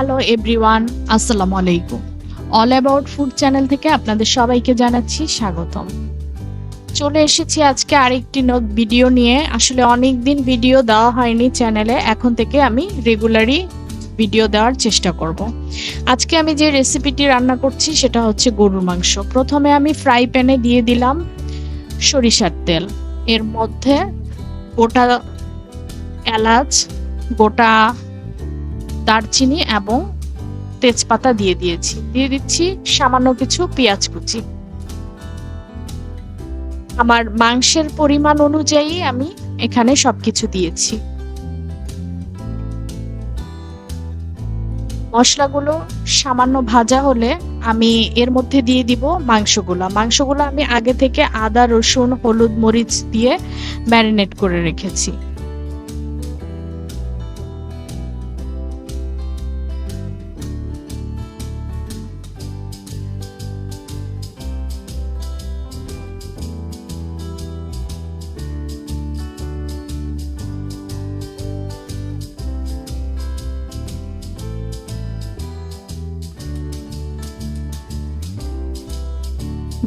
Hello everyone আসসালামু আলাইকুম all about food channel থেকে আপনাদের সবাইকে জানাচ্ছি স্বাগতম। চলে এসেছি আজকে আরেকটি ভিডিও নিয়ে। আসলে অনেক দিন ভিডিও দেওয়া হয়নি চ্যানেলে এখন থেকে আমি রেগুলারই ভিডিও দেওয়ার চেষ্টা করব। আজকে আমি যে রেসিপিটি রান্না করছি সেটা হচ্ছে গরুর মাংস। প্রথমে আমি ফ্রাই প্যানে দিয়ে দিলাম সরিষার তেল। এর মধ্যে গোটা এলাচ, গোটা দারচিনি এবং তেজপাতা দিয়ে দিয়েছি। দিয়ে দিচ্ছি সামান্য কিছু পেঁয়াজ কুচি। আমার মাংসের পরিমাণ অনুযায়ী আমি এখানে সবকিছু দিয়েছি। মশলাগুলো সামান্য ভাজা হলে আমি এর মধ্যে দিয়ে দিব মাংসগুলো। মাংসগুলো আমি আগে থেকে আদা, রসুন, হলুদ, মরিচ দিয়ে ম্যারিনেট করে রেখেছি।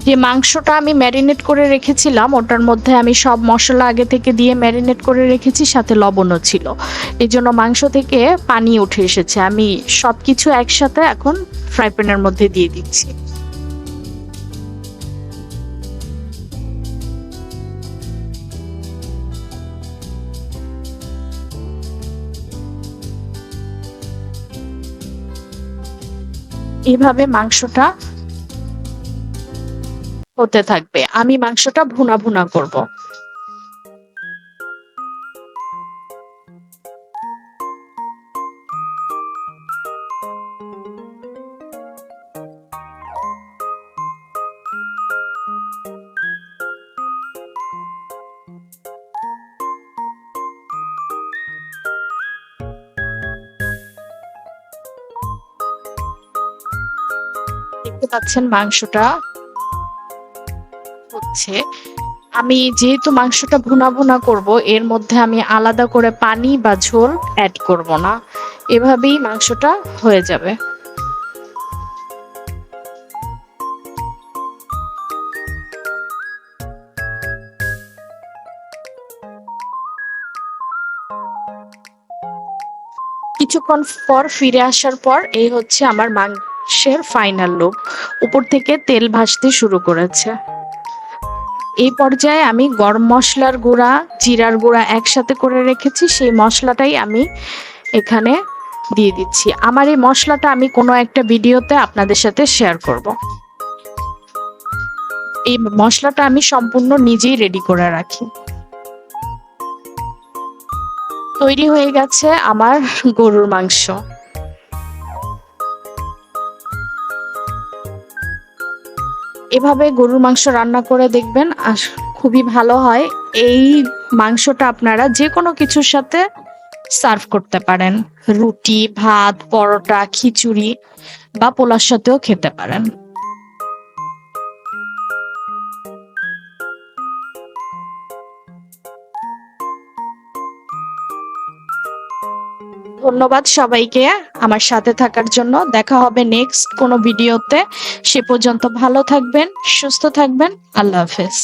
যে মাংসটা আমি ম্যারিনেট করে রেখেছিলাম, ওটার মধ্যে আমি সব মশলা আগে থেকে দিয়ে ম্যারিনেট করে রেখেছি, সাথে লবণও ছিল। এই জন্য মাংস থেকে পানি উঠে এসেছে। আমি সব কিছু একসাথে এখন ফ্রাই প্যানের মধ্যে দিয়ে দিচ্ছি। এভাবে মাংসটা হতে থাকবে। আমি মাংসটা ভুনা ভুনা করব। দেখতে পাচ্ছেন মাংসটা হচ্ছে, আমি যেহেতু মাংসটা ভুনা ভুনা করব, এর মধ্যে আমি আলাদা করে পানি বা ঝোল অ্যাড করব না। এভাবেই মাংসটা হয়ে যাবে। কিছুক্ষণ পর ফিরে আসার পর এই হচ্ছে আমার মাংসের ফাইনাল লুক উপর থেকে তেল ভাসতে শুরু করেছে। এই পর্যায়ে আমি গরম মশলার গুঁড়া, জিরার গুঁড়া একসাথে করে রেখেছি। সেই মশলাটাই আমি এখানে দিয়ে দিচ্ছি। আমার এই মশলাটা আমি কোনো একটা ভিডিওতে আপনাদের সাথে শেয়ার করব। এই মশলাটা আমি সম্পূর্ণ নিজেই রেডি করে রাখি। তৈরি হয়ে গেছে আমার গরুর মাংস। এভাবে গরুর মাংস রান্না করে দেখবেন খুবই ভালো হয়। এই মাংসটা আপনারা যে কোনো কিছুর সাথে সার্ভ করতে পারেন। রুটি, ভাত, পরোটা, খিচুড়ি বা পোলার সাথেও খেতে পারেন। ধন্যবাদ সবাইকে আমার সাথে থাকার জন্য। দেখা হবে নেক্সট কোনো ভিডিওতে সে পর্যন্ত ভালো থাকবেন, সুস্থ থাকবেন। আল্লাহ হাফেজ।